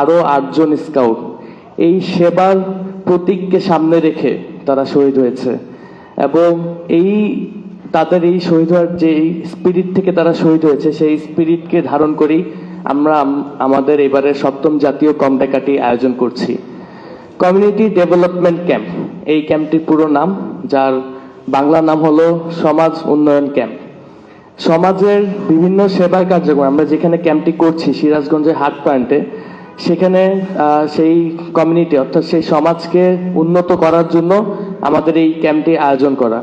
আরও আটজন স্কাউট। এই সেবার প্রতীককে সামনে রেখে তারা শহীদ হয়েছে। এবং এই, তাদের এই শহীদ হওয়ার যে স্পিরিট থেকে তারা শহীদ হয়েছে, সেই স্পিরিটকে ধারণ করেই আমরা আমাদের এবারে সপ্তম জাতীয় কমডাকাটি আয়োজন করছি। কমিউনিটি ডেভেলপমেন্ট ক্যাম্প এই ক্যাম্পটির পুরো নাম, যার বাংলা নাম হলো সমাজ উন্নয়ন ক্যাম্প সমাজের বিভিন্ন সেবা কার্যক্রম, আমরা যেখানে ক্যাম্পটি করছি, সিরাজগঞ্জের হাট পয়েন্টে সেখানে সেই কমিউনিটি অর্থাৎ সেই সমাজকে উন্নত করার জন্য আমাদের এই ক্যাম্পটি আয়োজন করা।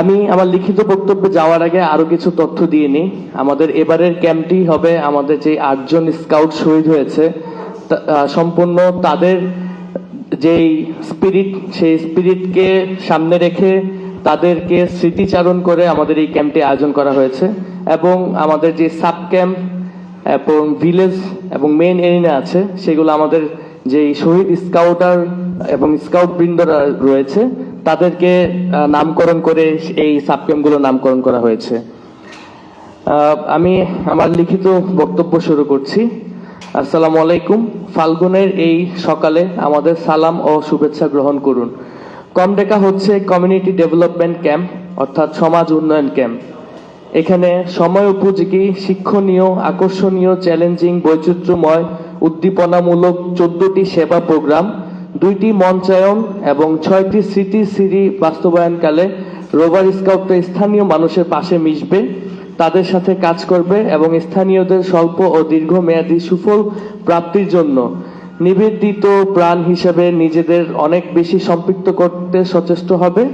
আমি আমার লিখিত বক্তব্যে যাওয়ার আগে আরও কিছু তথ্য দিয়ে নিই। আমাদের এবারের ক্যাম্পটি হবে আমাদের যে আটজন স্কাউট শহীদ হয়েছে সম্পূর্ণ তাদের যেই স্পিরিট সেই স্পিরিটকে সামনে রেখে তাদেরকে স্মৃতিচারণ করে আমাদের এই ক্যাম্পটি আয়োজন করা হয়েছে। এবং আমাদের যে সাব ক্যাম্প এবং ভিলেজ এবং মেইন এরিনা আছে, সেগুলো আমাদের যে শহীদ স্কাউটার এবং স্কাউট বৃন্দরা রয়েছে, তাদেরকে নামকরণ করে এই সাব ক্যাম্পগুলো নামকরণ করা হয়েছে। আমি আমার লিখিত বক্তব্য শুরু করছি। আসসালামু আলাইকুম। ফাল্গুনের এই সকালে আমাদের সালাম ও শুভেচ্ছা গ্রহণ করুন। কমডেকা হচ্ছে কমিউনিটি ডেভেলপমেন্ট ক্যাম্প অর্থাৎ সমাজ উন্নয়ন ক্যাম্প এখানে সময় উপযোগী, শিক্ষণীয়, আকর্ষণীয়, চ্যালেঞ্জিং, বৈচিত্র্যময়, উদ্দীপনামূলক চোদ্দটি সেবা প্রোগ্রাম, দুইটি মঞ্চায়ন এবং ছয়টি স্মৃতি সিঁড়ি বাস্তবায়নকালে রোভার স্কাউটরা স্থানীয় মানুষের পাশে মিশবে, তাদের সাথে কাজ করবে এবং স্থানীয়দের স্বল্প ও দীর্ঘমেয়াদী সুফল প্রাপ্তির জন্য নিবেদিত প্রাণ হিসেবে নিজেদের অনেক বেশি সম্পৃক্ত করতে সচেষ্ট হবে।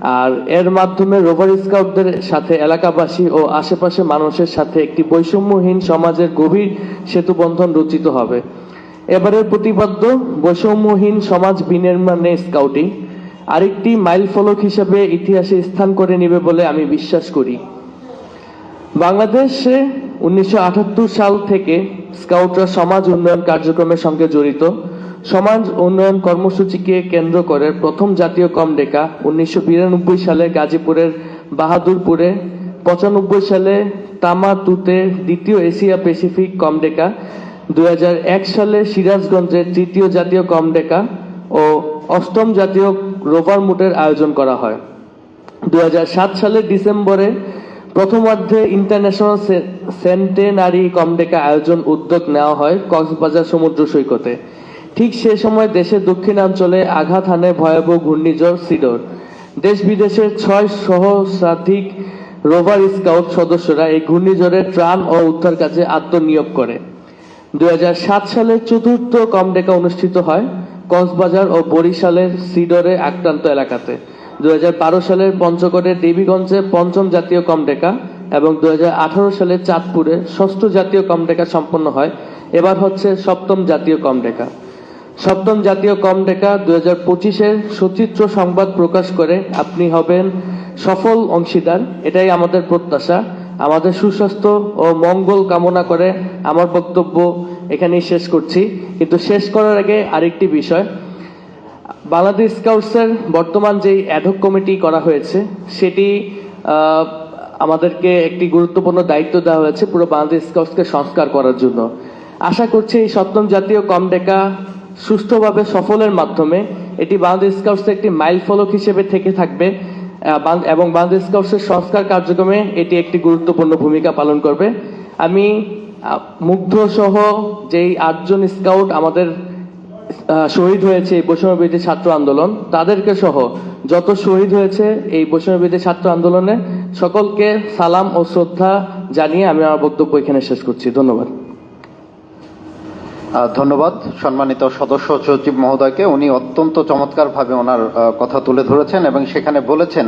আর এর মাধ্যমে রোভার স্কাউটদের সাথে এলাকাবাসী ও আশেপাশে মানুষের সাথে একটি বৈষম্যহীন সমাজের গভীর সেতুবন্ধন রচিত হবে। এবারের প্রতিপাদ্য, বৈষম্যহীন সমাজ বিনির্মাণে স্কাউটিং। আরেকটি মাইল ফলক হিসেবে ইতিহাসে স্থান করে নেবে বলে আমি বিশ্বাস করি। বাংলাদেশে উনিশশো আটাত্তর সাল থেকে স্কাউটরা সমাজ উন্নয়ন কার্যক্রমের সঙ্গে জড়িত। সমাজ উন্নয়ন কর্মসূচিকে কেন্দ্র করে প্রথম জাতীয় কমডেকা উনিশশো সালে গাজীপুরের বাহাদুরপুরে, পঁচানব্বই সালে তামাতুতে দ্বিতীয় এশিয়া প্যাসিফিক কমডেকা দুই সালে সিরাজগঞ্জের তৃতীয় জাতীয় কমডেকা ও অষ্টম জাতীয় রোভার মুটের আয়োজন করা হয়। সাত সালের ডিসেম্বরে প্রথমার্ধে ইন্টারন্যাশনাল সেন্টেনারি কমডেকা আয়োজন উদ্যোগ নেওয়া হয় কক্সবাজার সমুদ্র সৈকতে। ঠিক সে সময় দেশের দক্ষিণাঞ্চলে আঘাত হানে ভয়াবহ ঘূর্ণিঝড় সিডর। দেশ বিদেশের ছয় সহস্রাধিক রোভার স্কাউট সদস্যরা এই ঘূর্ণিঝড়ের ত্রাণ ও উদ্ধার কাজে আত্মনিয়োগ করে। দুই সালের চতুর্থ কমডেকা অনুষ্ঠিত হয় কক্সবাজার ও বরিশালের সিডরে আক্রান্ত এলাকাতে। দুই হাজার বারো সালের পঞ্চগড়ের দেবীগঞ্জে পঞ্চম জাতীয় কমডেকা এবং দুই হাজার আঠারো সালে চাঁদপুরে ষষ্ঠ জাতীয় কমডেকা সম্পন্ন হয়। এবার হচ্ছে সপ্তম জাতীয় কমডেকা। সপ্তম জাতীয় কমডেকা দুই হাজার পঁচিশের সচিত্র সংবাদ প্রকাশ করে আপনি হবেন সফল অংশীদার। এটাই আমাদের প্রত্যাশা। আমাদের সুস্বাস্থ্য ও মঙ্গল কামনা করে আমার বক্তব্য এখানেই শেষ করছি। কিন্তু শেষ করার আগে আরেকটি বিষয়। বাংলাদেশ স্কাউটসের বর্তমান যেই অ্যাডহক কমিটি করা হয়েছে, সেটি আমাদেরকে একটি গুরুত্বপূর্ণ দায়িত্ব দেওয়া হয়েছে পুরো বাংলাদেশ স্কাউটসকে সংস্কার করার জন্য। আশা করছি এই সপ্তম জাতীয় কমডেকা সুষ্ঠুভাবে সফলের মাধ্যমে এটি বাংলাদেশ স্কাউটসের একটি মাইল ফলক হিসেবে থেকে থাকবে এবং বাংলাদেশ স্কাউটসের সংস্কার কার্যক্রমে এটি একটি গুরুত্বপূর্ণ ভূমিকা পালন করবে। আমি মুগ্ধ সহ যেই আটজন স্কাউট আমাদের শহীদ হয়েছে এই বৈষম্যবিরোধী ছাত্র আন্দোলন, তাদেরকে সহ যত শহীদ হয়েছে এই বৈষম্যবিরোধী ছাত্র আন্দোলনে সকলকে সালাম ও শ্রদ্ধা জানিয়ে আমি আমার বক্তব্য এখানে শেষ করছি। ধন্যবাদ। ধন্যবাদ। সম্মানিত সদস্য সচিব মহোদয়কে। উনি অত্যন্ত চমৎকারভাবে ওনার কথা তুলে ধরেছেন এবং সেখানে বলেছেন